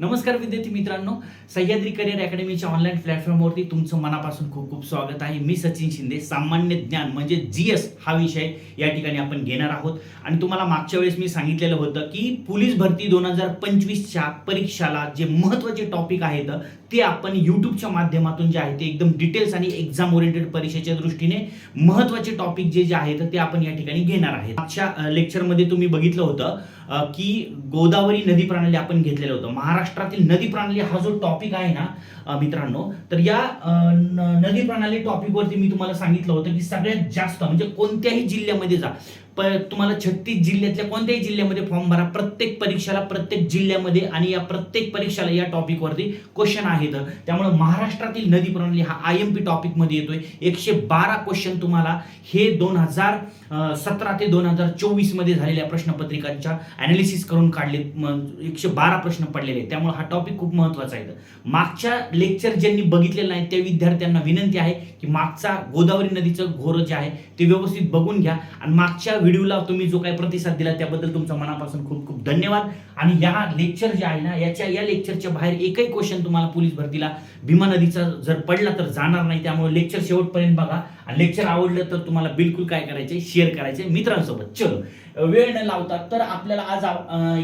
नमस्कार विद्यार्थी मित्रांनो सह्याद्री करिअर अकॅडमीच्या ऑनलाईन प्लॅटफॉर्मवरती तुमचं मनापासून खूप खूप स्वागत आहे. मी सचिन शिंदे सामान्य ज्ञान म्हणजे जी एस हा विषय या ठिकाणी आपण घेणार आहोत. आणि तुम्हाला मागच्या वेळेस मी सांगितलेलं होतं की पोलीस भरती दोन हजार पंचवीसच्या परीक्षाला जे महत्त्वाचे टॉपिक आहेत ते आपण यूट्यूबच्या माध्यमातून जे आहे ते एकदम डिटेल्स आणि एक्झाम ओरिएंटेड परीक्षेच्या दृष्टीने महत्त्वाचे टॉपिक जे जे आहेत ते आपण या ठिकाणी घेणार आहेत. मागच्या लेक्चरमध्ये तुम्ही बघितलं होतं की गोदावरी नदी प्रणाली आपण घेतलेलं होतं. महाराष्ट्रातील नदी प्रणाली हा जो टॉपिक आहे ना मित्रांनो तर या नदी प्रणाली टॉपिकवरती मी तुम्हाला सांगितलं होतं की सगळ्यात जास्त म्हणजे कोणत्याही जिल्ह्यामध्ये जा. प तुम्हाला छत्तीस जिल्ह्यातल्या कोणत्याही जिल्ह्यामध्ये फॉर्म भरा. प्रत्येक परीक्षेला प्रत्येक जिल्ह्यामध्ये आणि या प्रत्येक परीक्षेला या टॉपिकवरती क्वेश्चन आहेत. त्यामुळे महाराष्ट्रातील नदी प्रणाली हा आय एम पी टॉपिकमध्ये येतोय. एकशे बारा क्वेश्चन तुम्हाला हे दोन हजार सतरा ते दोन हजार चोवीसमध्ये झालेल्या प्रश्नपत्रिकांच्या अॅनालिसिस करून काढले एकशे बारा प्रश्न पडलेले आहेत. त्यामुळे हा टॉपिक खूप महत्त्वाचा आहे. मागच्या लेक्चर ज्यांनी बघितलेलं नाही त्या विद्यार्थ्यांना विनंती आहे की मागचा गोदावरी नदीचं घोर जे आहे ते व्यवस्थित बघून घ्या. आणि मागच्या व्हिडिओला तुम्ही जो काही प्रतिसाद दिला त्याबद्दल तुमचा मनापासून खूप खूप धन्यवाद. आणि या लेक्चर जे आहे ना याच्या या लेक्चरच्या बाहेर एकही क्वेश्चन तुम्हाला पोलीस भरतीला भीमा नदीचा जर पडला तर जाणार नाही. त्यामुळे लेक्चर शेवटपर्यंत बघा. आणि लेक्चर आवडलं तर तुम्हाला बिलकुल काय करायचे शेअर करायचे मित्रांसोबत. चलो. वेळ न लावता तर आपल्याला आज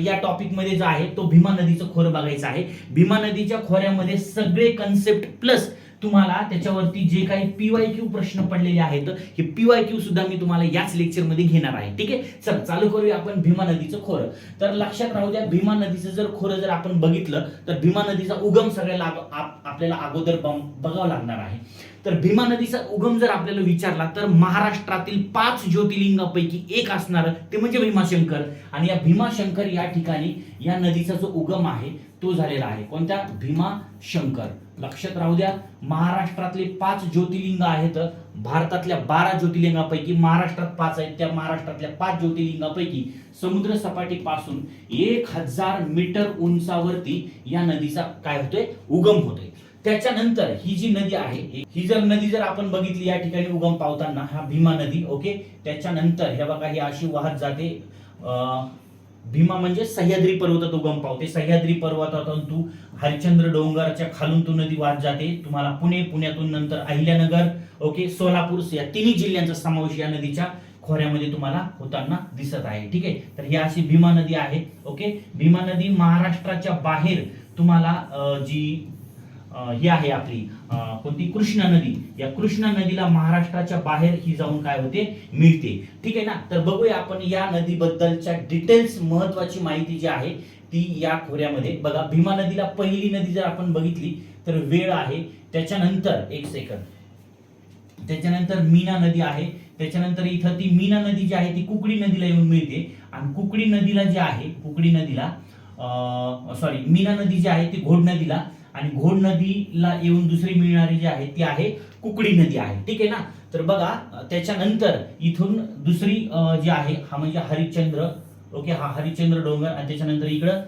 या टॉपिकमध्ये जो आहे तो भीमा नदीचं खोरं बघायचं आहे. भीमा नदीच्या खोऱ्यामध्ये सगळे कन्सेप्ट प्लस तुम्हाला त्याच्यावरती जे काही पीवाय क्यू प्रश्न पडलेले आहेत हे पीवाय क्यू सुद्धा मी तुम्हाला याच लेक्चरमध्ये घेणार आहे. ठीक आहे? चल चालू करूया आपण भीमा नदीचं खोरं. तर लक्षात राहू द्या भीमा नदीचं जर खोरं जर आपण बघितलं तर भीमा नदीचा उगम सगळ्याला आपल्याला अगोदर बघावं लागणार आहे. तर भीमा नदीचा उगम जर आपल्याला विचारला तर महाराष्ट्रातील पाच ज्योतिर्लिंगापैकी एक असणार ते म्हणजे भीमाशंकर. आणि या भीमाशंकर या ठिकाणी या नदीचा जो उगम आहे तो झालेला आहे. कोणत्या भीमाशंकर. लक्षात राहू द्या महाराष्ट्रातले पाच ज्योतिर्लिंग आहेत. भारतातल्या बारा ज्योतिर्लिंगापैकी महाराष्ट्रात पाच आहेत. त्या महाराष्ट्रातल्या पाच ज्योतिर्लिंगापैकी समुद्र सपाटीपासून एक हजार मीटर उंचावरती या नदीचा काय होतोय? उगम होतोय. त्याच्यानंतर ही जी नदी आहे ही जर नदी जर आपण बघितली या ठिकाणी उगम पावताना हा भीमा नदी ओके? त्याच्यानंतर हे बघा ही अशी वाहत जाते अं, भीमा म्हणजे सह्याद्री पर्वतात उगम पावते. सह्याद्री पर्वतातून तू हरिश्चंद्र डोंगराच्या खालून तू नदी वाहत जाते. तुम्हाला पुणे पुण्यातून नंतर अहिल्यानगर ओके सोलापूर या तिन्ही जिल्ह्यांचा समावेश या नदीच्या खोऱ्यामध्ये तुम्हाला होताना दिसत आहे. ठीक आहे? तर ही अशी भीमा नदी आहे ओके? भीमा नदी महाराष्ट्राच्या बाहेर तुम्हाला जी ही आहे आपली कोणती कृष्णा नदी. या कृष्णा नदीला महाराष्ट्राच्या बाहेर ही जाऊन काय होते? मिळते. ठीक आहे ना? तर बघूया आपण या नदीबद्दलच्या डिटेल्स महत्वाची माहिती जी आहे ती या खोऱ्यामध्ये. बघा भीमा नदीला पहिली नदी जर आपण बघितली तर वेळ आहे. त्याच्यानंतर एक सेकंद त्याच्यानंतर मीना नदी आहे. त्याच्यानंतर इथं ती मीना नदी जी आहे ती कुकडी नदीला येऊन मिळते. आणि कुकडी नदीला जी आहे कुकडी नदीला सॉरी मीना नदी जी आहे ती घोड नदीला आणि घोड नदीला येऊन दुसरी मिळणारी जी आहे ती आहे कुकडी नदी आहे. ठीक आहे ना? तर बघा त्याच्यानंतर इथून दुसरी जी आहे हा म्हणजे हरिश्चंद्र. ओके हा हरिश्चंद्र डोंगर आणि त्याच्यानंतर इकडं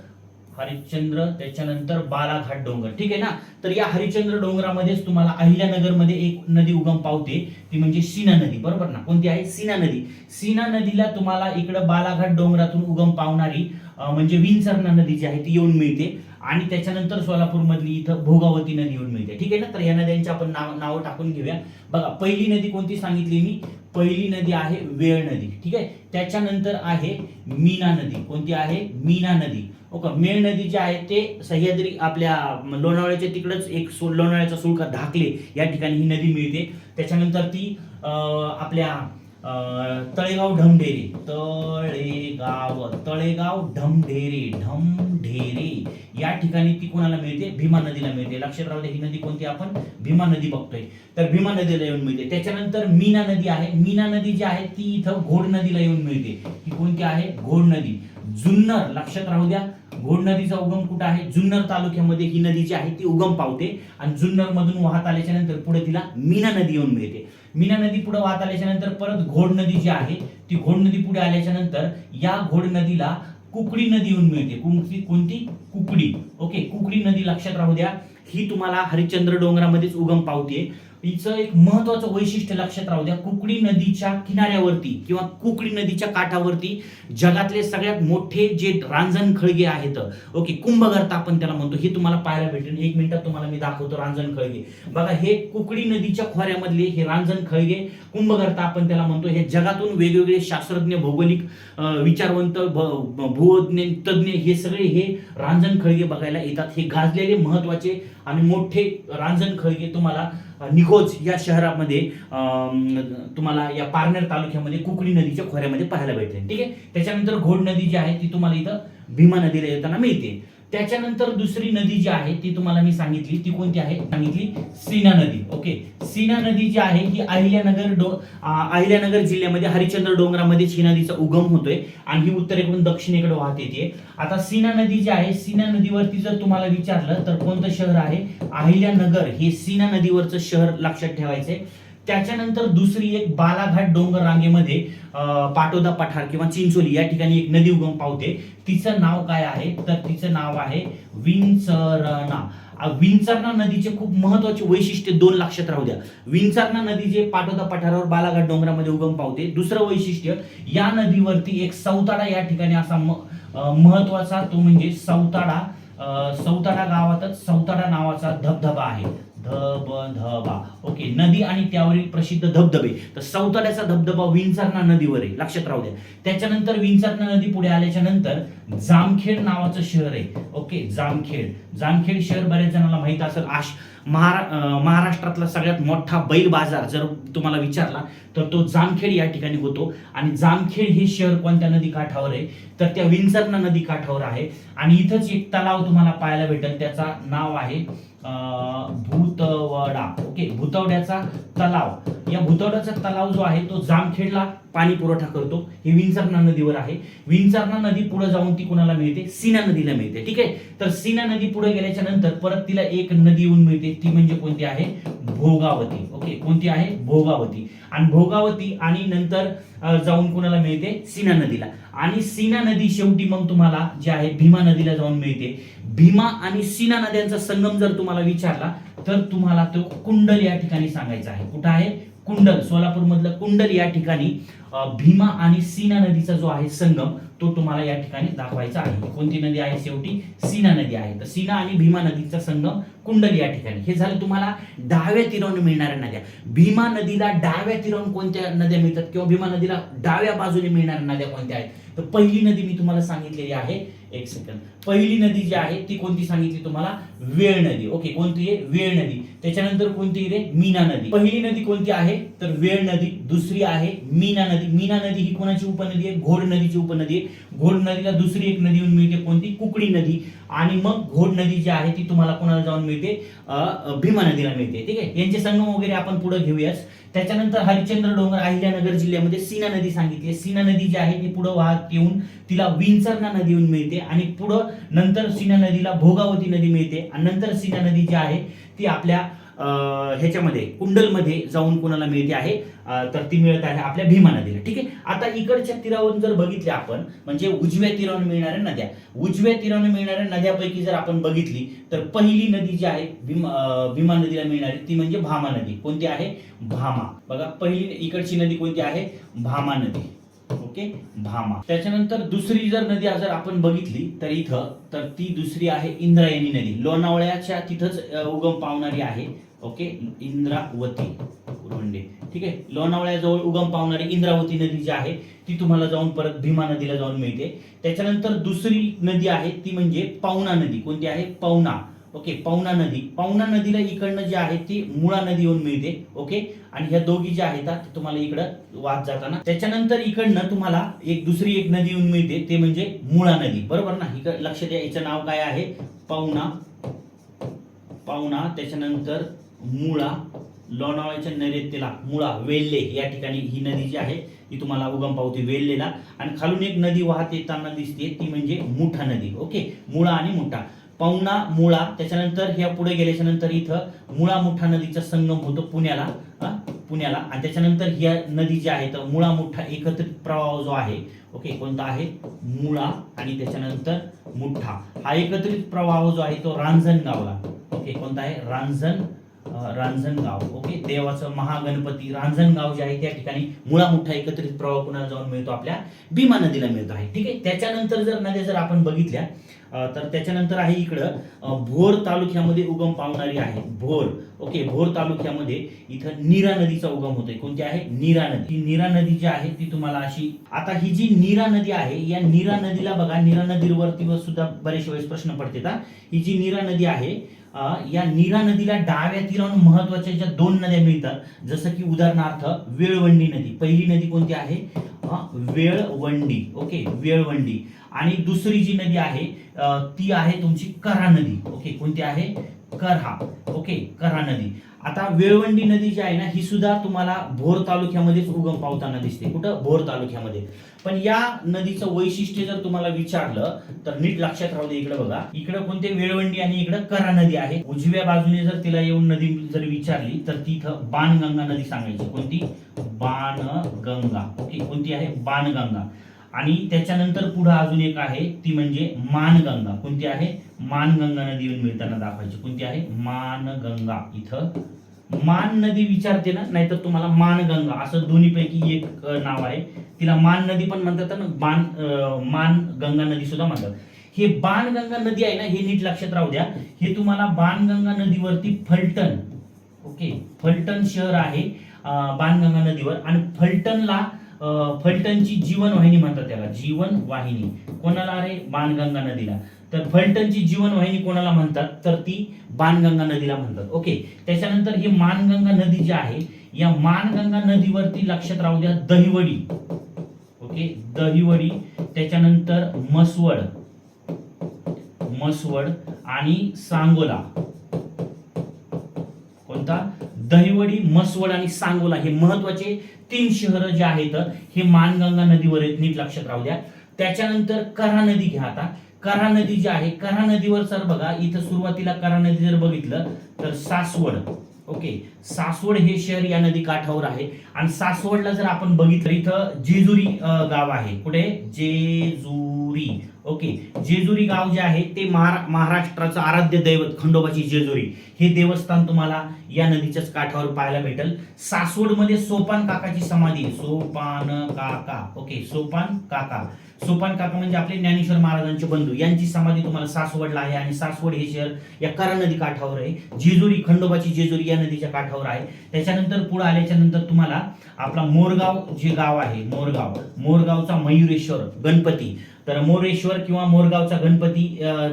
हरिश्चंद्र त्याच्यानंतर बालाघाट डोंगर. ठीक आहे ना? तर या हरिश्चंद्र डोंगरामध्येच तुम्हाला अहिल्यानगरमध्ये एक नदी उगम पावते ती म्हणजे सीना नदी. बरोबर ना? कोणती आहे? सीना नदी. सीना नदीला तुम्हाला इकडं बालाघाट डोंगरातून उगम पावणारी म्हणजे विंचरणा नदी जी आहे ती येऊन मिळते. आणि त्याच्यानंतर सोलापूरमधली इथं भोगावती नदी येऊन मिळते. ठीक आहे ना? तर या नद्यांची आपण नाव नावं टाकून घेऊया. बघा पहिली नदी कोणती सांगितली मी? पहिली नदी आहे वेळ नदी. ठीक आहे? त्याच्यानंतर आहे मीना नदी. कोणती आहे? मीना नदी. ओके मेळ नदी जी आहे ते सह्याद्री आपल्या लोणावळ्याच्या तिकडंच एक सो लोणावळ्याचा सुळका धाकले या ठिकाणी ही नदी मिळते. त्याच्यानंतर ती आपल्या तळेगाव ढमढेरी तळेगाव तळेगाव ढमढेरी ढमढेरे. या ठिकाणी ती कोणाला मिळते? भीमा नदीला मिळते. लक्षात राहू द्या ही नदी कोणती आपण? भीमा नदी बघतोय. तर भीमा नदीला येऊन मिळते. त्याच्यानंतर मीना नदी आहे. मीना नदी जी आहे ती इथं घोड नदीला येऊन मिळते. ही कोणती आहे? घोड नदी. जुन्नर लक्षात राहू द्या. घोड नदीचा उगम कुठं आहे? जुन्नर तालुक्यामध्ये ही नदी जी आहे ती उगम पावते. आणि जुन्नर मधून वाहत आल्याच्यानंतर पुढे तिला मीना नदी येऊन मिळते. मीना नदी पुढे वाहत आल्याच्यानंतर परत घोड नदी जी आहे ती घोड नदी पुढे आल्याच्यानंतर या घोड नदीला कुकडी नदी येऊन मिळते. कोणती? कुकडी. ओके कुकडी नदी लक्षात राहू द्या. ही तुम्हाला हरिश्चंद्र डोंगरामध्येच उगम पावते हिचं एक महत्वाचं वैशिष्ट्य लक्षात राहू द्या. कुकडी नदीच्या किनाऱ्यावरती किंवा कुकडी नदीच्या काठावरती जगातले सगळ्यात मोठे जे रांजण खळगे आहेत ओके कुंभगर्ता आपण त्याला म्हणतो. हे तुम्हाला पाहायला भेटेल. एक मिनिटात तुम्हाला मी दाखवतो रांजण खळगे. बघा हे कुकडी नदीच्या खोऱ्यामधले हे रांजण खळगे कुंभगर्ता आपण त्याला म्हणतो. हे जगातून वेगवेगळे शास्त्रज्ञ भौगोलिक विचारवंत भ- तज्ज्ञ हे सगळे हे रांजण खळगे बघायला येतात. हे गाजलेले महत्त्वाचे आणि मोठे रांजण खळगे तुम्हाला निगोज या शहरामध्ये तुम्हाला या पारनेर तालुक्यामध्ये कुकडी नदीच्या खोऱ्यामध्ये पाहायला भेटते ठीक आहे? त्याच्यानंतर घोड नदी जी आहे ती तुम्हाला इथं भीमा नदीला येताना मिळते. त्याच्यानंतर दुसरी नदी जी आहे ती तुम्हाला मी सांगितली ती कोणती आहे? सांगितली सीना नदी ओके? सीना नदी जी आहे ही अहिल्यानगर डो अहिल्यानगर जिल्ह्यामध्ये हरिश्चंद्र डोंगरामध्ये ही नदीचा उगम होतोय आणि ही उत्तरेकडून दक्षिणेकडे वाहत येते. आता सीना नदी जी आहे सीना नदीवरती जर तुम्हाला विचारलं तर कोणतं शहर आहे? अहिल्यानगर हे सीना नदीवरचं शहर लक्षात ठेवायचंय. त्याच्यानंतर दुसरी एक बालाघाट डोंगर रांगेमध्ये पाटोदा पठार किंवा चिंचोली या ठिकाणी एक नदी उगम पावते. तिचं नाव काय आहे? तर तिचं नाव आहे विंचरणा विंचरणा नदीचे खूप महत्त्वाचे वैशिष्ट्य दोन लक्षात राहू द्या. विंचरणा नदी जे पाटोदा पठारावर बालाघाट डोंगरामध्ये उगम पावते. दुसरं वैशिष्ट्य या नदीवरती एक सौताडा या ठिकाणी असा महत्त्वाचा तो म्हणजे सौताडा सौताडा गावातच सौताडा नावाचा धबधबा आहे. धबधबा. ओके नदी आणि त्यावरील प्रसिद्ध धबधबे. तर सौताड्याचा धबधबा विंचरणा नदीवर आहे. लक्षात राहू द्या. त्याच्यानंतर विंचरणा नदी पुढे आल्याच्यानंतर जामखेड नावाचं शहर आहे. ओके जामखेड. जामखेड शहर बऱ्याच जणांना माहीत असेल. आश महारा महाराष्ट्रातला सगळ्यात मोठा बैल बाजार जर तुम्हाला विचारला तर तो जामखेड या ठिकाणी होतो. आणि जामखेड हे शहर कोणत्या नदी काठावर आहे? तर त्या विंचरणा नदी काठावर आहे. आणि इथंच एक तलाव तुम्हाला पाहायला भेटेल. त्याचा नाव आहे भूतवडा. ओके भूतवड्याचा तलाव. या भूतवड्याचा तलाव जो आहे तो जामखेडला पाणी पुरवठा करतो. हे विंचरणा नदीवर आहे. विंचरणा नदी पुढे जाऊन ती कुणाला मिळते? सीना नदीला मिळते. ठीक आहे? तर सीना नदी पुढे गेल्याच्यानंतर परत तिला एक नदी येऊन मिळते. ती म्हणजे कोणती आहे? भोगावती. ओके कोणती आहे? भोगावती. आणि भोगावती आणि नंतर जाऊन कुणाला मिळते? सीना नदीला. आणि सीना नदी शेवटी मग तुम्हाला जे आहे भीमा नदीला जाऊन मिळते. भीमा आणि सीना नद्यांचा संगम जर तुम्हाला विचारला तर तुम्हाला तो कुंडल या ठिकाणी सांगायचा आहे. कुठं आहे? कुंडल सोलापूर मधलं कुंडल या ठिकाणी भीमा आणि सीना नदीचा जो आहे संगम तो तुम्हाला या ठिकाणी दाखवायचा आहे. कोणती नदी आहे शेवटी? सीना नदी आहे. तर सीना आणि भीमा नदीचा संगम कुंडल या ठिकाणी. हे झालं तुम्हाला डाव्या तिरावून मिळणाऱ्या नद्या. भीमा नदीला डाव्या तिरावून कोणत्या नद्या मिळतात किंवा भीमा नदीला डाव्या बाजूने मिळणाऱ्या नद्या कोणत्या आहेत? तर पहिली नदी मी तुम्हाला सांगितलेली आहे. एक सेकंद पहिली नदी जी आहे ती कोणती सांगितली तुम्हाला? वेळ नदी. ओके कोणती आहे? वेळ नदी. त्याच्यानंतर कोणती रे? मीना नदी. पहिली नदी कोणती आहे? तर वेळ नदी. दुसरी आहे मीना नदी. मीना नदी ही कोणाची उपनदी आहे? घोड नदीची उपनदी आहे. घोड नदीला दुसरी एक नदी येऊन मिळते कोणती? कुकडी नदी. आणि मग घोड नदी जी आहे ती तुम्हाला कोणाला जाऊन मिळते? भीमा नदीला मिळते. ठीक आहे? यांचे संगम वगैरे आपण पुढे घेऊयाच त्याच्यानंतर हरिश्चंद्र डोंगर अहिल्यानगर जिल्ह्यामध्ये सीना नदी सांगितली. सीना नदी जी आहे ती पुढे वाहत येऊन तिला विंचरणा नदी येऊन मिळते. आणि पुढं नंतर सीना नदीला भोगावती नदी मिळते. आणि नंतर सीना नदी जी आहे ती आपल्या ह्याच्यामध्ये कुंडलमध्ये जाऊन कोणाला मिळते आहे तर ती मिळत आहे आपल्या भीमा नदीला ठीक आहे? आता इकडच्या तीरावरून जर बघितले आपण म्हणजे उजव्या तीरावरून मिळणाऱ्या नद्या. उजव्या तीरावरून मिळणाऱ्या नद्यापैकी जर आपण बघितली तर पहिली नदी जी आहे भीमा भीमा नदीला मिळणारी ती म्हणजे भामा नदी. कोणती आहे? भामा. बघा पहिली इकडची नदी कोणती आहे? भामा नदी. ओके? भामा. त्याच्यानंतर दुसरी जर नदी जर आपण बघितली तर इथं तर ती दुसरी आहे इंद्रायणी नदी. लोणावळ्याच्या तिथंच उगम पावणारी आहे ओके? इंद्रावती उरवंडे ठीक आहे? लोणावळ्याजवळ उगम पावणारी इंद्रावती नदी जी आहे ती तुम्हाला जाऊन परत भीमा नदीला जाऊन मिळते. त्याच्यानंतर दुसरी नदी आहे ती म्हणजे पवना नदी. कोणती आहे? पवना. ओके पवना नदी. पवना नदीला इकडनं जी आहे ती मुळा नदी येऊन मिळते ओके? आणि ह्या दोघी ज्या आहेत तुम्हाला इकडं वाहत जाताना. त्याच्यानंतर इकडनं तुम्हाला एक दुसरी एक नदी येऊन मिळते ते म्हणजे मुळा नदी. बरोबर ना? इकडं लक्ष द्या याचं नाव काय आहे? पवना. पावना त्याच्यानंतर मुळा. लोणावळ्याच्या नैऋत्येला मुळा वेल्ले या ठिकाणी ही नदी जी आहे ती तुम्हाला उगम पावते वेल्लेला आणि खालून एक नदी वाहत येताना दिसते ती म्हणजे मुठा नदी ओके? मुळा आणि मुठा. पवना मुळा त्याच्यानंतर ह्या पुढे गेल्याच्यानंतर इथं मुळा मुठा नदीचा संगम होतो पुण्याला पुण्याला. आणि त्याच्यानंतर ह्या नदी जी आहे तर मुळा मुठा एकत्रित प्रवाह जो आहे ओके कोणता आहे? मुळा आणि त्याच्यानंतर मुठा. हा एकत्रित प्रवाह जो आहे तो रांजणगावला ओके कोणता आहे? रांजण रांजणगाव. ओके? देवाचं महागणपती रांजणगाव जे आहे त्या ठिकाणी मुळा मोठा एकत्रित प्रवाह कुणाला जाऊन मिळतो? आपल्या भीमा नदीला मिळतो आहे. ठीक आहे? त्याच्यानंतर जर नद्या जर आपण बघितल्या तर त्याच्यानंतर आहे इकडं भोर तालुक्यामध्ये उगम पावणारी आहे. भोर. ओके? भोर तालुक्यामध्ये इथं नीरा नदीचा उगम होतोय. कोणती आहे? नीरा नदी. ही नीरा नदी जी आहे ती तुम्हाला अशी आता ही जी नीरा नदी आहे या नीरा नदीला बघा नीरा नदीवरती सुद्धा बरेचशे वेळेस प्रश्न पडते का ही जी नीरा नदी आहे या नीरा नदीला डाव्या तीरावरून महत्त्वाच्या ज्या दोन नद्या मिळतात जसं की उदाहरणार्थ वेळवंडी नदी. पहिली नदी कोणती आहे? वेळवंडी. ओके वेळवंडी. आणि दुसरी जी नदी आहे ती आहे तुमची करा नदी. ओके कोणती आहे? करहा ओके करा नदी. आता वेळवंडी नदी जी आहे ना ही सुद्धा तुम्हाला भोर तालुक्यामध्येच उगम पावताना दिसते. कुठं? भोर तालुक्यामध्ये. पण या नदीचं वैशिष्ट्य जर तुम्हाला विचारलं तर नीट लक्षात राहू दे इकडे बघा. इकडे कोणते वेळवंडी आणि इकडे करा नदी आहे? उजव्या बाजूने जर तिला येऊन नदी जर विचारली तर तिथं बाणगंगा नदी सांगायची. कोणती? बाणगंगा. ओके कोणती आहे? बाणगंगा. आणि त्याच्यानंतर पुढे अजून एक आहे ती म्हणजे मानगंगा. कोणती आहे? मानगंगा नदी येऊन मिळताना दाखवायची. कोणती आहे? मानगंगा. इथं मान नदी विचारते ना नाहीतर तुम्हाला मानगंगा असं दोन्हीपैकी एक नाव आहे. तिला मान नदी पण म्हणतात ना बाण मान गंगा नदी सुद्धा म्हणतात. हे बाणगंगा नदी आहे ना हे नीट लक्षात राहू द्या. हे तुम्हाला बाणगंगा नदीवरती फलटण ओके फलटण शहर आहे बाणगंगा नदीवर. आणि फलटणला फलटणची जीवन वाहिनी म्हणतात त्याला जीवन वाहिनी कोणाला अरे बाणगंगा नदीला. तर फलटणची जीवनवाहिनी कोणाला म्हणतात? तर ती बाणगंगा नदीला म्हणतात. ओके त्याच्यानंतर ही मानगंगा नदी जी आहे या मानगंगा नदीवरती लक्षात राहू द्या दहिवडी. ओके दहिवडी त्याच्यानंतर मसवड मसवड आणि सांगोला. कोणता? दहिवडी मसवड आणि सांगोला हे महत्त्वाचे तीन शहर जे आहेत हे मानगंगा नदीवर आहेत नीट लक्षात राहू द्या. त्याच्यानंतर करा नदी घ्या आता. करा नदी जी आहे करा नदीवर सर बघा इथं सुरुवातीला करा नदी जर बघितलं तर सासवड ओके? सासवड हे शहर या नदी काठावर आहे. आणि सासवडला जर आपण बघितलं इथं जेजुरी गाव आहे. कुठे? जेजुरी ओके? जेजुरी गाव जे आहे ते महारा महाराष्ट्राचं आराध्य दैवत खंडोबाची जेजुरी. हे देवस्थान तुम्हाला या नदीच्याच काठावर पाहायला भेटेल. सासवडमध्ये सोपान काकाची समाधी सोपान काका ओके? सोपान काका. सोपान काका म्हणजे आपले ज्ञानेश्वर महाराजांचे बंधू. यांची समाधी तुम्हाला सासवडला आहे आणि सासवड हे शहर या करा नदी काठावर आहे. जेजुरी खंडोबाची जेजुरी या नदीच्या काठावर आहे. त्याच्यानंतर पुढे आल्याच्यानंतर तुम्हाला आपला मोरगाव जे गाव आहे मोरगाव मोरगावचा मयुरेश्वर गणपती तर मोरेश्वर किंवा मोरगावचा गणपती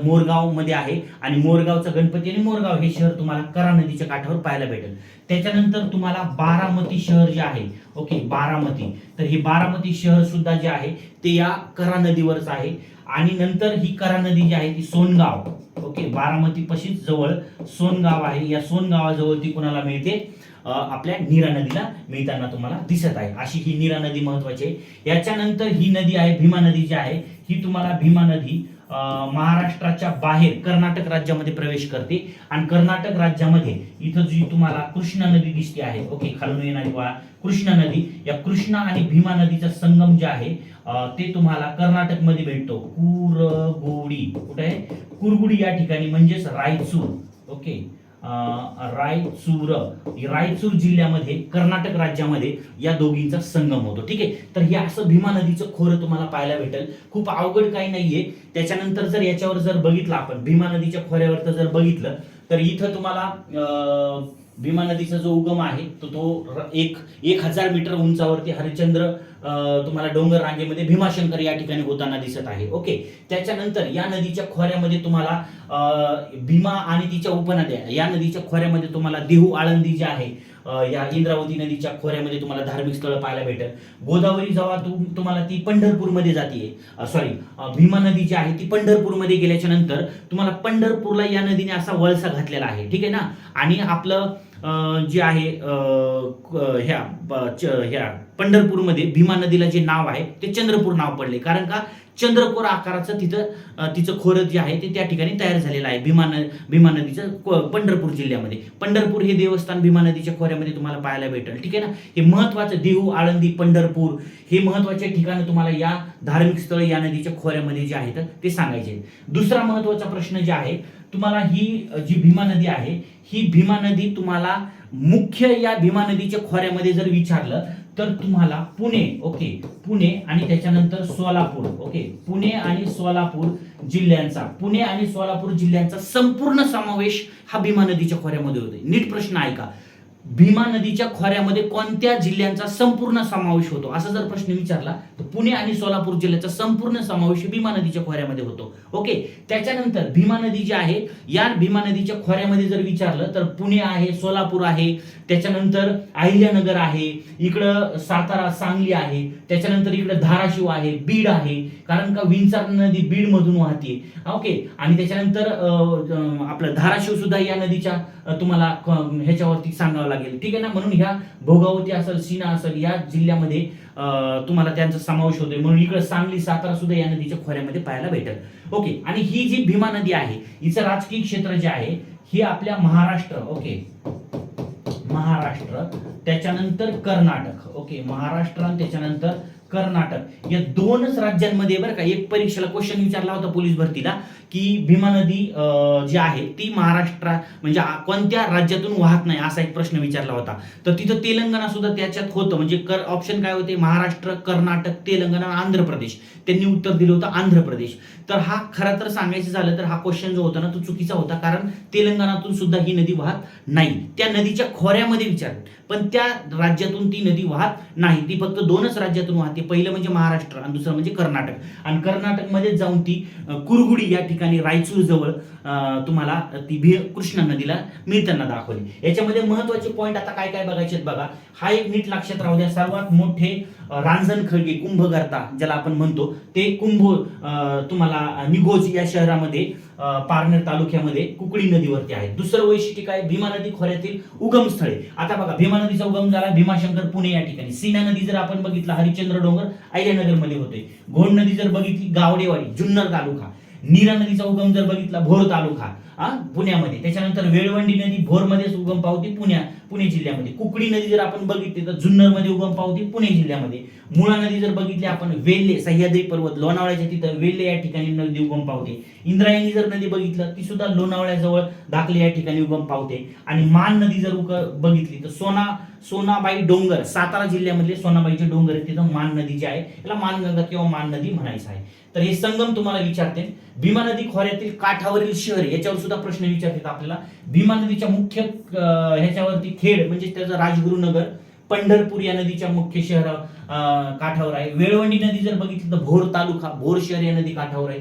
मोरगावमध्ये आहे. आणि मोरगावचा गणपती आणि मोरगाव हे शहर तुम्हाला करा नदीच्या काठावर पाहायला भेटेल. त्याच्यानंतर तुम्हाला बारामती शहर जे आहे ओके बारामती. तर हे बारामती शहर सुद्धा जे आहे ते या करा नदीवरच आहे. आणि नंतर ही करा नदी जी आहे ती सोनगाव ओके बारामती पशीच जवळ सोनगाव आहे. या सोनगावाजवळ ती कुणाला मिळते? आपल्या नीरा नदीला मिळताना तुम्हाला दिसत आहे. अशी ही नीरा नदी महत्वाची आहे. याच्यानंतर ही नदी आहे भीमा नदी जी आहे ही तुम्हाला भीमा नदी महाराष्ट्राच्या बाहेर कर्नाटक राज्यामध्ये प्रवेश करते. आणि कर्नाटक राज्यामध्ये इथं जी तुम्हाला कृष्णा नदी दिसते आहे ओके खालून येणारी वा कृष्णा नदी. या कृष्णा आणि भीमा नदीचा संगम जे आहे ते तुम्हाला कर्नाटकमध्ये भेटतो. कुरगुडी. कुठे? आहे कुरगुडी या ठिकाणी म्हणजेच रायचूर. ओके. रायचूर रायचूर जिल्ह्यामध्ये कर्नाटक राज्यामध्ये या दोघींचा संगम होतो. ठीक आहे? तर हे असं भीमा नदीचं खोरं तुम्हाला पाहायला भेटेल. खूप अवघड काही नाहीये. त्याच्यानंतर जर याच्यावर जर बघितलं आपण भीमा नदीच्या खोऱ्यावर जर बघितलं तर इथं तुम्हाला अं, भीमा नदीचा जो उगम आहे तो तो र- एक एक हजार मीटर उंचावरती हरिश्चंद्र तुम्हाला डोंगर रांगेमध्ये भीमाशंकर या ठिकाणी होताना दिसत आहे. ओके? त्याच्यानंतर या नदीच्या खोऱ्यामध्ये तुम्हाला भीमा आणि तिच्या उपनद्या या नदीच्या खोऱ्यामध्ये तुम्हाला देहू आळंदी जे आहे या इंद्रावती नदीच्या खोऱ्यामध्ये तुम्हाला धार्मिक स्थळं पाहायला भेटेल गोदावरी जेव्हा तुम्हाला ती पंढरपूरमध्ये जाते सॉरी भीमा नदी जी आहे ती पंढरपूरमध्ये गेल्याच्यानंतर तुम्हाला पंढरपूरला या नदीने असा वळसा घातलेला आहे. ठीक आहे ना? आणि आपलं जे आहे ह्या च- ह्या पंढरपूरमध्ये भीमा नदीला जे नाव आहे ते चंद्रपूर नाव पडले. कारण का? चंद्रकोर आकाराचं तिथं तिचं खोरं जे आहे ते त्या ठिकाणी तयार झालेलं आहे भीमा न भीमा नदीचं पंढरपूर जिल्ह्यामध्ये. पंढरपूर हे देवस्थान भीमा नदीच्या खोऱ्यामध्ये तुम्हाला पाहायला भेटेल ठीक आहे ना? हे महत्वाचं देहू आळंदी पंढरपूर हे महत्त्वाचे ठिकाणं तुम्हाला या धार्मिक स्थळ या नदीच्या खोऱ्यामध्ये जे आहेत ते सांगायचे दुसरा महत्त्वाचा प्रश्न जे आहे तुम्हाला ही जी भीमा नदी आहे ही भीमा नदी तुम्हाला मुख्य या भीमा नदीच्या खोऱ्यामध्ये जर विचारलं तर तुम्हाला पुणे ओके पुणे आणि त्याच्यानंतर सोलापूर ओके पुणे आणि सोलापूर जिल्ह्यांचा पुणे आणि सोलापूर जिल्ह्यांचा संपूर्ण समावेश हा भीमा नदीच्या खोऱ्यामध्ये होतो नीट प्रश्न ऐका. भीमा नदीच्या खोऱ्यामध्ये कोणत्या जिल्ह्यांचा संपूर्ण समावेश होतो? असा जर प्रश्न विचारला तर पुणे आणि सोलापूर जिल्ह्याचा संपूर्ण समावेश भीमा नदीच्या खोऱ्यामध्ये होतो. ओके? त्याच्यानंतर भीमा नदी जी आहे या भीमा नदीच्या खोऱ्यामध्ये जर विचारलं तर पुणे आहे सोलापूर आहे त्याच्यानंतर अहिल्यानगर आहे इकडं सातारा सांगली आहे त्याच्यानंतर इकडं धाराशिव आहे बीड आहे. कारण का विंचार नदी बीड मधून वाहते. ओके? आणि त्याच्यानंतर अं, आपलं धाराशिव सुद्धा या नदीच्या तुम्हाला ह्याच्यावरती सांगावं लागेल. ठीक आहे ना? म्हणून ह्या भोगावती असेल सीना असेल या जिल्ह्यामध्ये तुम्हाला त्यांचा समावेश होतोय. म्हणून इकडे सांगली सातारा सुद्धा या नदीच्या खोऱ्यामध्ये पाहायला भेटेल. ओके? आणि ही जी भीमा नदी आहे हिचं राजकीय क्षेत्र जे आहे ही आपल्या महाराष्ट्र ओके? महाराष्ट्र त्याच्यानंतर कर्नाटक. ओके महाराष्ट्र आणि त्याच्यानंतर कर्नाटक. या दोनच राज्यांमध्ये बरं का एक परीक्षेला क्वेश्चन विचारला होता पोलीस भरतीला. की भीमा नदी जी आहे ती महाराष्ट्र म्हणजे कोणत्या राज्यातून वाहत नाही असा एक प्रश्न विचारला होता. तर तिथं तेलंगणा सुद्धा त्याच्यात होतं. म्हणजे कर ऑप्शन काय होते? महाराष्ट्र कर्नाटक तेलंगणा आंध्र प्रदेश. त्यांनी उत्तर दिलं होतं आंध्र प्रदेश. तर हा खरा तर सांगायचं झालं तर हा क्वेश्चन जो होता ना तो चुकीचा होता. कारण तेलंगणातून सुद्धा ही नदी वाहत नाही. त्या नदीच्या खोऱ्यामध्ये विचार. पण त्या राज्यातून ती नदी वाहत नाही. ती फक्त दोनच राज्यातून वाहते. पहिलं म्हणजे महाराष्ट्र आणि दुसरं म्हणजे कर्नाटक. आणि कर्नाटकमध्ये जाऊन ती कुरगुडी या ठिकाणी रायचूर जवळ तुम्हाला ती भी कृष्णा नदीला मिळताना दाखवली. याच्यामध्ये महत्त्वाचे पॉईंट आता काय काय बघायचे बघा. हा एक नीट लक्षात राहू द्या. सर्वात मोठे अं, रांजण खळगे कुंभकर्ता ज्याला आपण म्हणतो ते कुंभ तुम्हाला निगोज या शहरामध्ये पारनेर तालुक्यामध्ये कुकडी नदीवरती आहे दुसरं वैशिष्ट्य काय? भीमा नदी खोऱ्यातील उगम स्थळे आता बघा भीमा नदीचा उगम झाला भीमाशंकर पुणे या ठिकाणी. सीना नदी जर आपण बघितलं हरिश्चंद्र डोंगर अहिल्यानगरमध्ये होते. घोड नदी जर बघितली गावडेवाडी जुन्नर तालुका. नीरा नदीचा उगम जर बघितला भोर तालुका. हा? पुण्यामध्ये. त्याच्यानंतर वेळवंडी नदी भोरमध्येच उगम पावते पुण्या पुणे जिल्ह्यामध्ये. कुकडी नदी जर आपण बघितली तर जुन्नरमध्ये उगम पावते पुणे जिल्ह्यामध्ये. मुळा नदी जर बघितली आपण वेल्हे सह्याद्री पर्वत लोणावळ्याच्या तिथं वेल्हे या ठिकाणी नदी उगम पावते. इंद्रायणी जर नदी बघितलं ती सुद्धा लोणावळ्याजवळ दाखले या ठिकाणी उगम पावते. आणि मान नदी जर उग बघितली तर सोना सोनाबाई डोंगर सातारा जिल्ह्यामधले सोनाबाईचे डोंगर आहे तिथं मान नदी जी आहे याला मानगंगा किंवा मान नदी म्हणायचं आहे. तर हे संगम तुम्हाला विचारते. भीमा नदी खोऱ्यातील काठावरील शहर याच्यावर सुद्धा प्रश्न विचारतात आपल्याला. भीमा नदीच्या मुख्य ह्याच्यावरती खेड म्हणजे त्याचं राजगुरुनगर पंढरपूर या नदीच्या मुख्य शहर काठावर आहे. वेळवंडी नदी जर बघितली तर भोर तालुका भोर शहर या नदी काठावर आहे.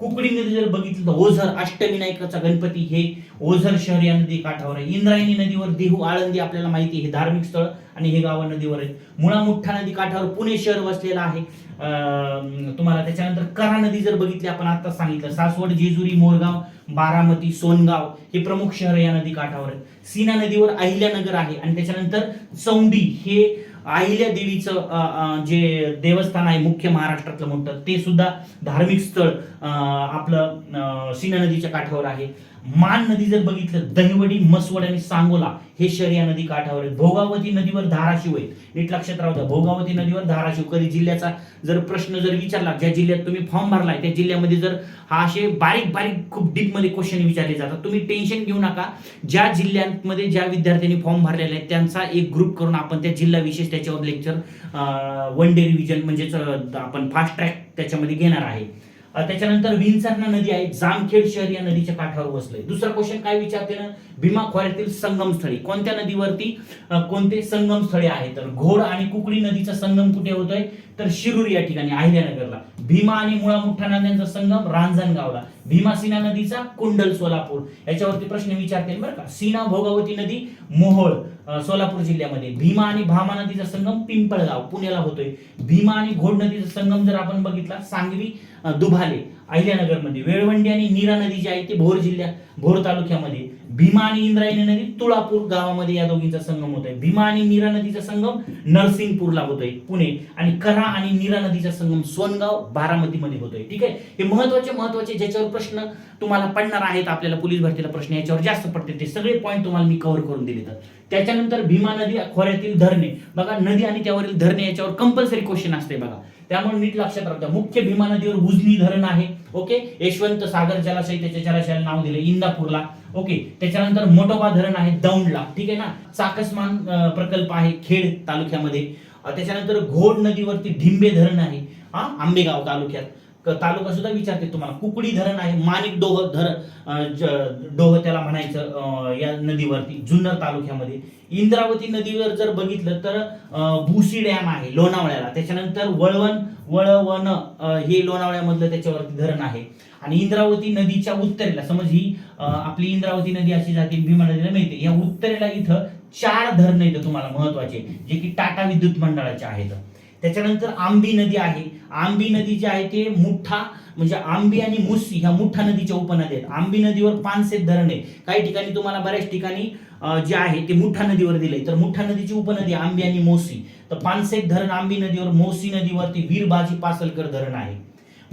कुकडी नदी जर बघितली तर ओझर अष्टविनायकाचा गणपती हे ओझर शहर या नदी काठावर आहे. इंद्रायणी नदीवर देहू आळंदी आपल्याला माहिती आहे हे धार्मिक स्थळ आणि हे गावा नदीवर आहे. मुळा मुठ्ठा नदी काठावर पुणे शहर वसलेलं आहे. तुम्हाला त्याच्यानंतर करा नदी जर बघितली आपण आता सांगितलं. सासवड जेजुरी मोरगाव बारामती सोनगाव हे प्रमुख शहर या नदी काठावर आहेत. सीना नदीवर अहिल्यानगर आहे आणि त्याच्यानंतर चौंडी हे अहिल्या देवीचं जे देवस्थान आहे मुख्य महाराष्ट्रातलं मोठं ते सुद्धा धार्मिक स्थळ आपलं सीना नदीच्या काठावर आहे. मान नदी जर बघितलं दहिवडी मसवड आणि सांगोला हे शहर या नदी काठावर आहेत. भोगावती नदीवर धाराशिव आहे नीट लक्षात राहू द्या भोगावती नदीवर धाराशिव. कधी जिल्ह्याचा जर प्रश्न जर विचारला ज्या जिल्ह्यात तुम्ही फॉर्म भरलाय त्या जिल्ह्यामध्ये जर हा असे बारीक बारीक खूप डीपमध्ये क्वेश्चन विचारले जातात तुम्ही टेन्शन घेऊ नका. ज्या जिल्ह्यांमध्ये ज्या विद्यार्थ्यांनी फॉर्म भरलेला आहे त्यांचा एक ग्रुप करून आपण त्या जिल्हा विशेष त्याच्यावर लेक्चर वन डे रिव्हिजन म्हणजेच आपण फास्ट ट्रॅक त्याच्यामध्ये घेणार आहे. त्याच्यानंतर विंचरणा नदी आहे जामखेड शहर या नदीच्या काठावर बसलंय दुसरा क्वेश्चन काय विचारते ना? भीमा खोऱ्यातील संगम स्थळी कोणत्या नदीवरती? कोणते संगम स्थळे आहेत? तर घोड आणि कुकडी नदीचा संगम कुठे होतोय? तर शिरूर या ठिकाणी अहिल्यानगरला. भीमा आणि मुळा मुठा नद्यांचा संगम रांजणगावला. भीमा सीना नदीचा कुंडल सोलापूर. याच्यावरती प्रश्न विचारतील बरं का. सीना भोगावती नदी मोहोळ सोलापूर जिल्ह्यामध्ये. भीमा आणि भामा नदीचा संगम पिंपळगाव पुण्याला होतोय. भीमा आणि घोड नदीचा संगम जर आपण बघितला सांगवी दुभाले अहिल्यानगरमध्ये. वेळवंडी आणि नीरा नदी जी आहे ती भोर जिल्ह्यात भोर तालुक्यामध्ये. भीमा आणि इंद्रायणी नदी तुळापूर गावामध्ये या दोघींचा संगम होतोय. भीमा आणि नीरा नदीचा संगम नरसिंगपूरला होतोय पुणे. आणि करा आणि नीरा नदीचा संगम सोनगाव बारामतीमध्ये होतोय. ठीक आहे? हे महत्त्वाचे महत्त्वाचे ज्याच्यावर प्रश्न तुम्हाला पडणार आहेत आपल्याला पोलीस भरतीला प्रश्न याच्यावर जास्त पडते ते सगळे पॉईंट तुम्हाला मी कव्हर करून दिले तर त्याच्यानंतर भीमा नदी खोऱ्यातील धरणे. बघा नदी आणि त्यावरील धरणे याच्यावर कंपल्सरी क्वेश्चन असते बघा. त्यामुळे नीट लक्षात राहतं मुख्य भीमा नदीवर उजनी धरण आहे. ओके यशवंत सागर जलाशय त्याच्या जलाशयाला नाव दिले इंदापूरला. ओके त्याच्यानंतर मोटोबा धरण आहे दौंडला. ठीक आहे ना? चाकसमान प्रकल्प आहे खेड तालुक्यामध्ये. त्याच्यानंतर घोड नदीवरती ढिंबे धरण आहे. हा? आंबेगाव तालुक्यात. तालुका सुद्धा विचारते तुम्हाला. कुकडी धरण आहे माणिक डोह धरण डोह त्याला म्हणायचं या नदीवरती जुन्नर तालुक्यामध्ये. इंद्रावती नदीवर जर बघितलं तर अं, भुसी डॅम आहे लोणावळ्याला. त्याच्यानंतर वळवण वळवण हे लोणावळ्यामधलं त्याच्यावरती धरण आहे. आणि इंद्रावती नदीच्या उत्तरेला समज ही आपली इंद्रावती नदी अशी जाते भीमा नदीला मिळते. या उत्तरेला इथं चार धरण येतं तुम्हाला महत्त्वाचे जे की टाटा विद्युत मंडळाचे आहेत. त्याच्यानंतर आंबी नदी आहे. आंबी नदी जी आहे ते मुठा म्हणजे आंबी आणि मुसी ह्या मुठा नदीच्या उपनद्या आहेत. आंबी नदीवर पानसेत धरण आहे काही ठिकाणी तुम्हाला बऱ्याच ठिकाणी जे आहे ते मुठा नदीवर दिले तर मुठा नदीची उपनदी आंबी आणि मोसी तर पानसेट धरण आंबी नदीवर मोसी नदीवरती वीरबाजी पासलकर धरण आहे.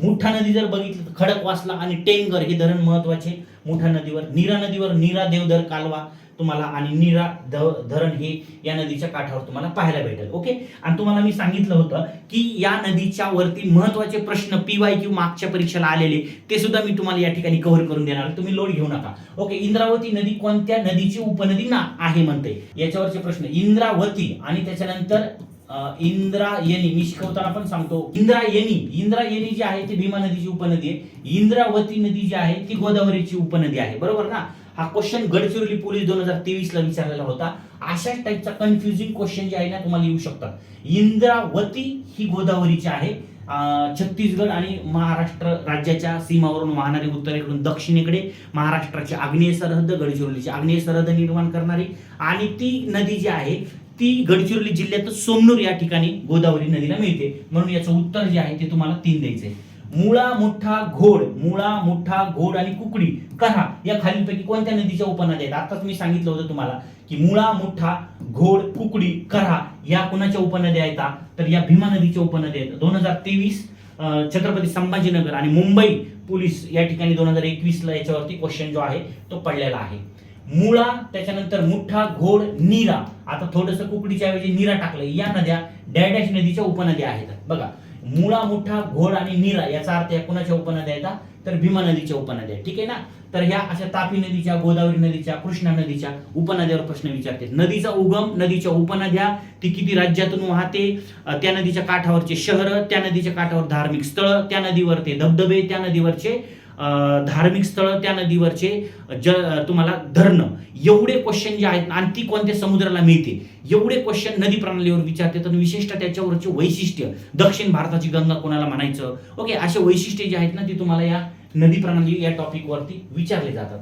मुठा नदी जर बघितलं तर खडकवासला आणि टेंगर हे धरण महत्त्वाचे. मुठा नदीवर नीरा नदीवर नीरा देवधर कालवा तुम्हाला आणि निरा ध- धरण हे या नदीच्या काठावर तुम्हाला पाहायला भेटेल ओके? आणि तुम्हाला मी सांगितलं होतं की या नदीच्या वरती महत्त्वाचे प्रश्न पी वाय क्यू मागच्या परीक्षेला आलेले ते सुद्धा मी तुम्हाला या ठिकाणी कव्हर करून देणार. तुम्ही लोड घेऊ नका ओके? इंद्रावती नदी कोणत्या नदीची उपनदी ना आहे म्हणते? याच्यावरचे प्रश्न इंद्रावती आणि त्याच्यानंतर अं, इंद्रायणी मी शिकवताना पण सांगतो इंद्रायणी इंद्रायणी जी आहे ती भीमा नदीची उपनदी आहे. इंद्रावती नदी जी आहे ती गोदावरीची उपनदी आहे बरोबर ना? हा क्वेश्चन गडचिरोली पोलीस दोन हजार तेवीसला विचारलेला होता. अशाच टाईपचा कन्फ्युजिंग क्वेश्चन जे आहे ना तुम्हाला येऊ शकतात इंद्रावती ही गोदावरीची आहे. छत्तीसगड आणि महाराष्ट्र राज्याच्या सीमावरून वाहणारी उत्तरेकडून दक्षिणेकडे महाराष्ट्राची आग्नेय सरहद्द गडचिरोलीची आग्नेय सरहद्द निर्माण करणारी. आणि ती नदी जी आहे ती गडचिरोली जिल्ह्यात सोमनूर या ठिकाणी गोदावरी नदीला मिळते. म्हणून याचं उत्तर जे आहे ते तुम्हाला तीन द्यायचं आहे मुळा मोठा घोड मुळा मोठा घोड आणि कुकडी करा या खालीलपैकी कोणत्या नदीच्या उपनद्या आहेत? आताच मी सांगितलं होतं तुम्हाला की मुळा मोठा घोड कुकडी करा या कुणाच्या उपनद्या आहेत? तर या भीमा नदीच्या उपनद्या आहेत. दोन हजार तेवीस छत्रपती संभाजीनगर आणि मुंबई पोलीस या ठिकाणी दोन हजार एकवीस ला याच्यावरती क्वेश्चन जो आहे तो पडलेला आहे. मुळा त्याच्यानंतर मुठा घोड नीरा. आता थोडस कुकडीच्या ऐवजी नीरा टाकलं या नद्या डॅडॅश नदीच्या उपनद्या आहेत. बघा मुळा मोठा घोड आणि निरा याचा अर्थ या कुणाच्या उपनद्या येतात तर भीमा नदीच्या उपनद्या ठीक आहे ना? तर ह्या अशा तापी नदीच्या गोदावरी नदीच्या कृष्णा नदीच्या उपनद्यावर प्रश्न विचारते. नदीचा उगम नदीच्या उपनद्या ती किती राज्यातून वाहते? त्या नदीच्या काठावरचे शहर त्या नदीच्या काठावर धार्मिक स्थळ त्या नदीवरचे धबधबे त्या नदीवरचे धार्मिक स्थळ त्या नदीवरचे ज तुम्हाला धरणं एवढे क्वेश्चन जे आहेत आणि ती कोणत्या समुद्राला मिळते? एवढे क्वेश्चन नदी प्रणालीवर विचारते तर विशेषतः त्याच्यावरचे वैशिष्ट्य दक्षिण भारताची गंगा कोणाला म्हणायचं? ओके असे वैशिष्ट्ये जे आहेत ना ती तुम्हाला या नदी प्रणाली या टॉपिकवरती विचारले जातात.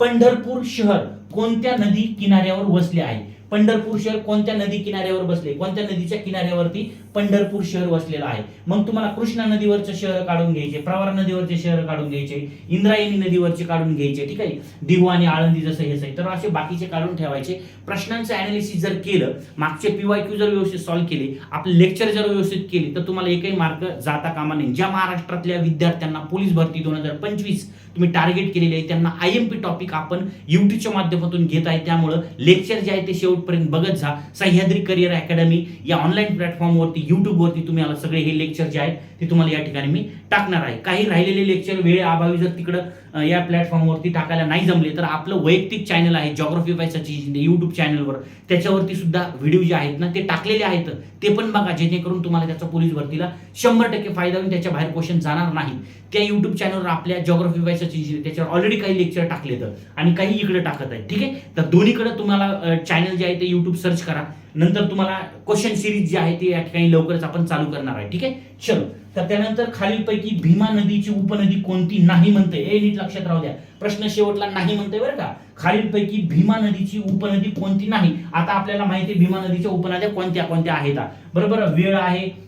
पंढरपूर शहर कोणत्या नदी किनाऱ्यावर वसले आहे? पंढरपूर शहर कोणत्या नदी किनाऱ्यावर बसले? कोणत्या नदीच्या किनाऱ्यावरती पंढरपूर शहर वसलेलं आहे. मग तुम्हाला कृष्णा नदीवरचं शहर काढून घ्यायचे प्रवार नदीवरचे शहर काढून घ्यायचे इंद्रायणी नदीवरचे काढून घ्यायचे ठीक आहे? दिवा आणि आळंदी जसं हेच आहे तर असे बाकीचे काढून ठेवायचे. प्रश्नांचं अनालिसिस जर केलं मागचे पीवाय क्यू जर व्यवस्थित सॉल्व्ह केले आपले लेक्चर जर व्यवस्थित केले तर तुम्हाला एकही मार्क जाता कामा नाही ज्या महाराष्ट्रातल्या विद्यार्थ्यांना पोलीस भरती दोन हजार पंचवीस तुम्ही टार्गेट केलेले आहे त्यांना आय एम पी टॉपिक आपण युट्यूबच्या माध्यमातून घेत आहे. त्यामुळं लेक्चर जे आहे ते शेवटपर्यंत बघत जा. सह्याद्री करिअर अकॅडमी या ऑनलाईन प्लॅटफॉर्मवरती यूट्यूबवरती तुम्ही आला सगळे हे लेक्चर जे आहेत ते तुम्हाला या ठिकाणी मी टाकणार आहे. काही राहिलेले लेक्चर वेळ अभावी जर तिकडं या प्लॅटफॉर्मवरती टाकायला नाही जमले तर आपलं वैयक्तिक चॅनल आहे जॉग्रफी बाय सचिन चॅनलवर त्याच्यावरती सुद्धा व्हिडिओ जे आहेत ना ते टाकलेले आहेत. ते पण बघा जेणेकरून तुम्हाला त्याचा पोलीस भरतीला शंभर टक्के फायदा होईल त्याच्या बाहेर क्वेश्चन जाणार नाही. त्या यूट्यूब चॅनलवर आपल्या जॉग्रफी बाय सचिन त्याच्यावर ऑलरेडी काही लेक्चर टाकले तर आणि काही इकडे टाकत आहेत ठीक आहे? तर दोन्हीकडे तुम्हाला चॅनल जे आहे ते यूट्यूब सर्च करा. नंतर तुम्हाला क्वेश्चन सिरीज जी आहे ती या ठिकाणी लवकरच आपण चालू करणार आहे. ठीक आहे? चलो. तर त्यानंतर खालीलपैकी भीमा नदीची उपनदी कोणती नाही म्हणते हे नीट लक्षात राहू द्या. प्रश्न शेवटला नाही म्हणते बरं का? खालीलपैकी भीमा नदीची उपनदी कोणती नाही? आता आपल्याला माहिती भीमा नदीच्या उपनद्या कोणत्या कोणत्या आहेत? बरोबर? वेळ आहे.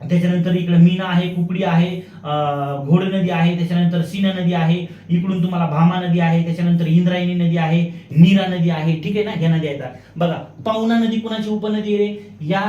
त्याच्यानंतर इकडे मीना आहे कुकडी आहे घोड नदी आहे त्याच्यानंतर सीना नदी आहे इकडून तुम्हाला भामा नदी आहे त्याच्यानंतर इंद्रायणी नदी आहे नीरा नदी आहे ठीक आहे ना? ह्या नद्या येतात बघा पावना नदी कुणाची उपनदी आहे? या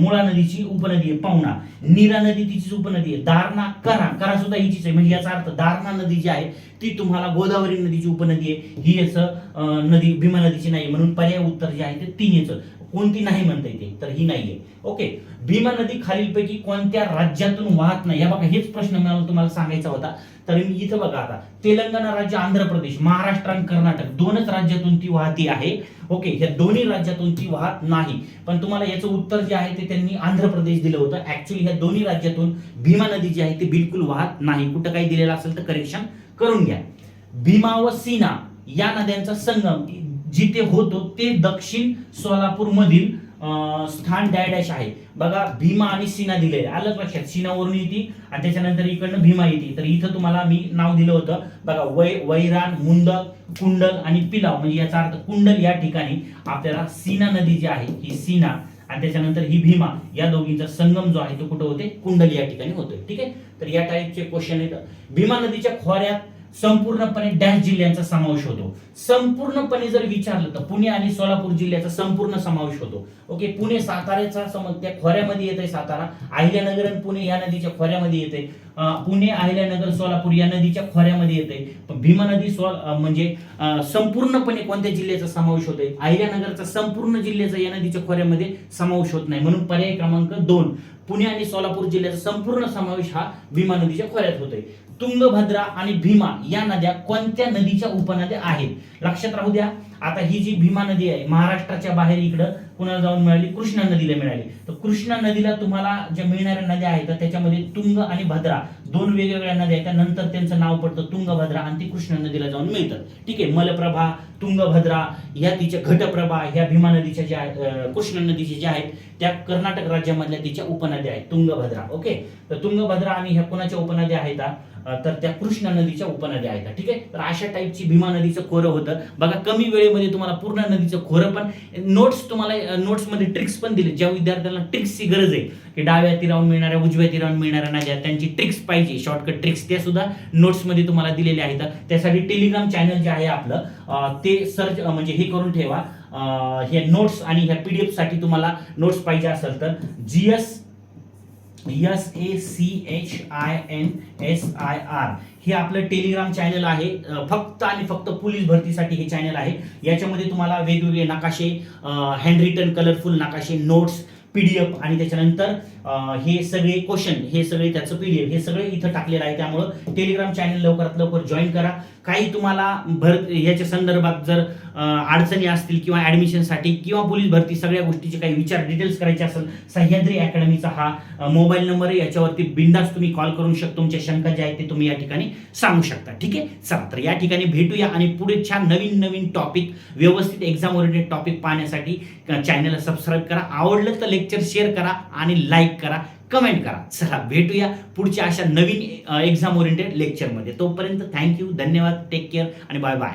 मुळा नदीची उपनदी आहे पावना. नीरा नदी तिचीच उपनदी आहे. दारणा करा. करा सुद्धा हिचीच आहे. म्हणजे याचा अर्थ दारणा नदी जी आहे ती तुम्हाला गोदावरी नदीची उपनदी आहे. ही याचं नदी भीमा नदीची नाही. म्हणून पर्याय उत्तर जे आहे ते तीन याचं. कोणती नाही म्हणता येते तर ही नाहीये. ओके भीमा नदी खालीलपैकी कोणत्या राज्यातून वाहत नाही? या बघा हेच प्रश्न मला तुम्हाला सांगायचा होता. तर मी इथं बघा आता तेलंगणा राज्य आंध्र प्रदेश महाराष्ट्र आणि कर्नाटक दोनच राज्यातून ती वाहती आहे. ओके ह्या दोन्ही राज्यातून ती वाहत नाही. पण तुम्हाला याचं उत्तर जे आहे ते त्यांनी आंध्र प्रदेश दिलं होतं. ऍक्च्युली ह्या दोन्ही राज्यातून भीमा नदी जी आहे ती बिलकुल वाहत नाही. कुठं काही दिलेलं असेल तर करेक्शन करून घ्या. भीमा व सीना या नद्यांचा संगम जिथे होतो ते दक्षिण सोलापूर मधील स्थान डॅडॅश आहे. बघा भीमा आणि सीना दिले आलं लक्षात. सीनावरून येते आणि त्याच्यानंतर इकडनं भीमा येते. तर इथं तुम्हाला मी नाव दिलं होतं. बघा वै वैरान मुंद कुंडल आणि पिलाव. म्हणजे याचा अर्थ कुंडल या ठिकाणी आपल्याला सीना नदी जी आहे ही सीना आणि त्याच्यानंतर ही भीमा या दोघींचा संगम जो आहे तो कुठं होते? कुंडल या ठिकाणी होतोय. ठीक आहे? तर या टाईपचे क्वेश्चन येतं भीमा नदीच्या खोऱ्यात संपूर्णपणे डॅश जिल्ह्यांचा समावेश होतो. संपूर्णपणे जर विचारलं तर पुणे आणि सोलापूर जिल्ह्याचा संपूर्ण समावेश होतो. ओके पुणे साताऱ्याचा समज त्या खोऱ्यामध्ये येते सातारा अहिल्यानगर आणि पुणे या नदीच्या खोऱ्यामध्ये येते पुणे अहिल्यानगर सोलापूर या नदीच्या खोऱ्यामध्ये येते पण भीमा नदी सोल म्हणजे संपूर्णपणे कोणत्या जिल्ह्याचा समावेश होतोय? अहिल्यानगरचा संपूर्ण जिल्ह्याचा या नदीच्या खोऱ्यामध्ये समावेश होत नाही. म्हणून पर्याय क्रमांक दोन पुणे आणि सोलापूर जिल्ह्याचा संपूर्ण समावेश हा भीमा नदीच्या खोऱ्यात होतोय. तुंगभद्रा आणि भीमा या नद्या कोणत्या नदीच्या उपनद्या आहेत? लक्षात राहू द्या. आता ही जी भीमा नदी आहे महाराष्ट्राच्या बाहेर इकडं कुणाला जाऊन मिळाली कृष्णा नदीला मिळाली. तर कृष्णा नदीला तुम्हाला ज्या मिळणाऱ्या नद्या आहेत तर त्याच्यामध्ये तुंग आणि भद्रा दोन वेगवेगळ्या नद्या आहेत. त्यानंतर त्यांचं नाव पडतं तुंगभद्रा आणि ती कृष्णा नदीला जाऊन मिळतं ठीक आहे मलप्रभा तुंगभद्रा या तिच्या घटप्रभा ह्या भीमा नदीच्या ज्या आहेत, कृष्णा नदीच्या ज्या आहेत त्या कर्नाटक राज्यामधल्या तिच्या उपनद्या आहेत तुंगभद्रा. ओके? तर तुंगभद्रा आणि ह्या कोणाच्या उपनद्या आहेत तर त्या कृष्णा नदीच्या उपनद्या आहेत. ठीक आहे? तर अशा टाईपची भीमा नदीचं खोरं होतं. बघा कमी वेळेमध्ये तुम्हाला पूर्ण नदीचं खोरं पण नोट्स तुम्हाला नोट्समध्ये ट्रिक्स पण दिले. ज्या विद्यार्थ्यांना ट्रिक्सची गरज आहे की डाव्या तिरावून मिळणाऱ्या उजव्या तिरावून मिळणाऱ्या नद्या त्यांची ट्रिक्स पाहिजे. शॉर्टकट ट्रिक्स त्या सुद्धा नोट्समध्ये तुम्हाला दिलेल्या आहेत. त्यासाठी टेलिग्राम चॅनल जे आहे आपलं ते सर्च म्हणजे हे करून ठेवा. हे नोट्स आणि ह्या पीडीएफसाठी तुम्हाला नोट्स पाहिजे असेल तर GS S A C H I N S I R हे आपलं टेलिग्राम चॅनल आहे. फक्त आणि फक्त पोलीस भरतीसाठी हे चॅनल आहे. याच्यामध्ये तुम्हाला वेगवेगळे नकाशे हँड रिटन कलरफुल नकाशे नोट्स पीडीएफ आणि त्याच्यानंतर हे सगळे क्वेश्चन हे सगळे त्याचं पीडीएफ हे सगळे इथं टाकलेलं आहे. त्यामुळं टेलिग्राम चॅनल लवकरात लवकर जॉईन करा. काही तुम्हाला भर याच्या संदर्भात जर अडचणी असतील किंवा ॲडमिशनसाठी किंवा पोलीस भरती सगळ्या गोष्टीचे काही विचार डिटेल्स करायचे असेल सह्याद्री अकॅडमीचा हा मोबाईल नंबर आहे. याच्यावरती बिंदास तुम्ही कॉल करू शकता. तुमच्या शंका ज्या आहेत ते तुम्ही या ठिकाणी सांगू शकता. ठीक आहे? चला तर या ठिकाणी भेटूया आणि पुढे छान नवीन नवीन टॉपिक व्यवस्थित एक्झाम ओरिएंटेड टॉपिक पाहण्यासाठी चॅनलला सबस्क्राईब करा. आवडलं तर लेक्चर शेअर करा आणि लाईक लाईक करा कमेंट करा. चला भेटूया पुढच्या अशा नवीन एक्झाम ओरिएंटेड लेक्चरमध्ये तोपर्यंत थँक्यू धन्यवाद टेक केअर आणि बाय बाय